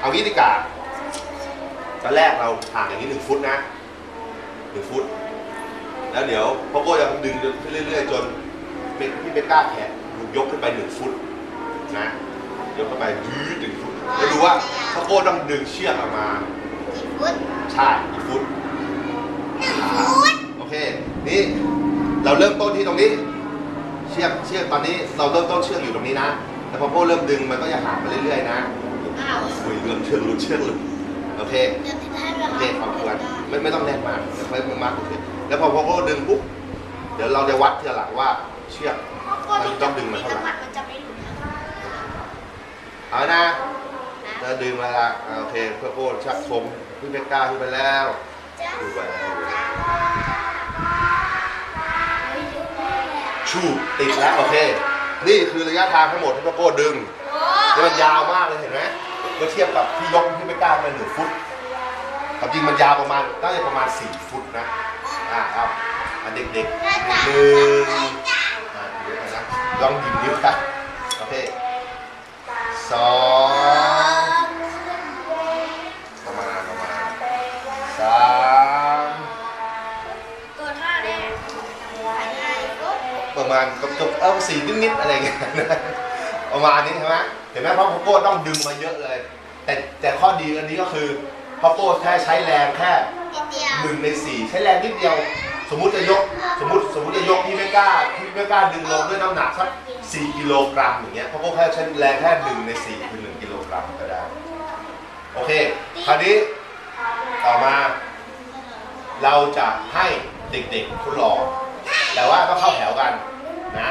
เอางี้ดีกว่าตอนแรกเราห่างอย่างนี้หนึ่งฟุตนะหนึ่งฟุต แล้วเดี๋ยวพ่อโก้จะดึงขึ้นเรื่อยๆ จนเป็นพี่เบกล้าแขนถูกยกขึ้นไปหนึ่งฟุตนะยกขึ้นไปยืดหนึ่งฟุตแล้วดูว่าพ่อโก้ต้องดึงเชือกออกมากี่ฟุตใช่กี่ฟุตหนึ่งฟุตโอเคนี่เราเริ่มต้นที่ตรงนี้ เชือกเชือกตอนนี้เราเริ่มต้นเชือกอยู่ตรงนี้นะแต่พอโก้เริ่มดึงมันก็จะห่างไปเรื่อยๆนะ อ้าวคุยเรื่องเชือกหลุดเชือกหลุดโอเคเดี๋ยวให้เวโอลาเคความควรไม่ไม่ต้องแน่นมากแต่ไม่มากโอเคแล้วพอโก้ดึงปุ๊บเดี๋ยวเราจะวัดทีละหลังว่าเชือกมันต้องดึงมาเท่าไหร่น้ำมันมันจะไม่หลุดนะเอานะจะดึงมาละอ่าโอเคเพื่อโก้ชักทรงพี่เบกก้าขึ้นไปแล้วจ้าดูไปชูติดแล้วโอเค นี่คือระยะทางทั้งหมดที่พี่โก้ดึง โอ้แล้วมันยาวมากเลยเห็นไหมเมื่อเทียบกับที่ยกที่ไม่กล้ามาหนึ่งฟุตความจริงมันยาวประมาณน่าจะประมาณสี่ฟุตนะ อะเอาอันเด็กๆหนึ่งอะเดี๋ยวก่อนนะลองหยิบนิ้วกันโอเคสองประมาณประมาณสามตัวท่าแน่ไปไงฟุตประมาณกับจบเออสี่นิดๆอะไรเงี้ยประมาณนี้ใช่ไหมเห็นไหมเพราะพ่อโก้ต้องดึงมาเยอะเลย แต่แต่ข้อดีอันนี้ก็คือพ่อโก้แค่ใช้แรงแค่นิดเดียวหนึ่งในสี่ใช้แรงนิดเดียว สมมุติจะยก สมมุติสมมุติจะยกที่ไม่กล้าที่ไม่กล้าดึงลงด้วยน้ำหนักสักสี่กิโลกรัมอย่างเงี้ยพ่อโก้แค่ใช้แรงแค่หนึ่งในสี่คือหนึ่งกิโลกรัมก็ได้โอเคคราวนี้ต่อมา เราจะให้เด็กๆทดลองแต่ว่าก็เข้าแถวกันนะ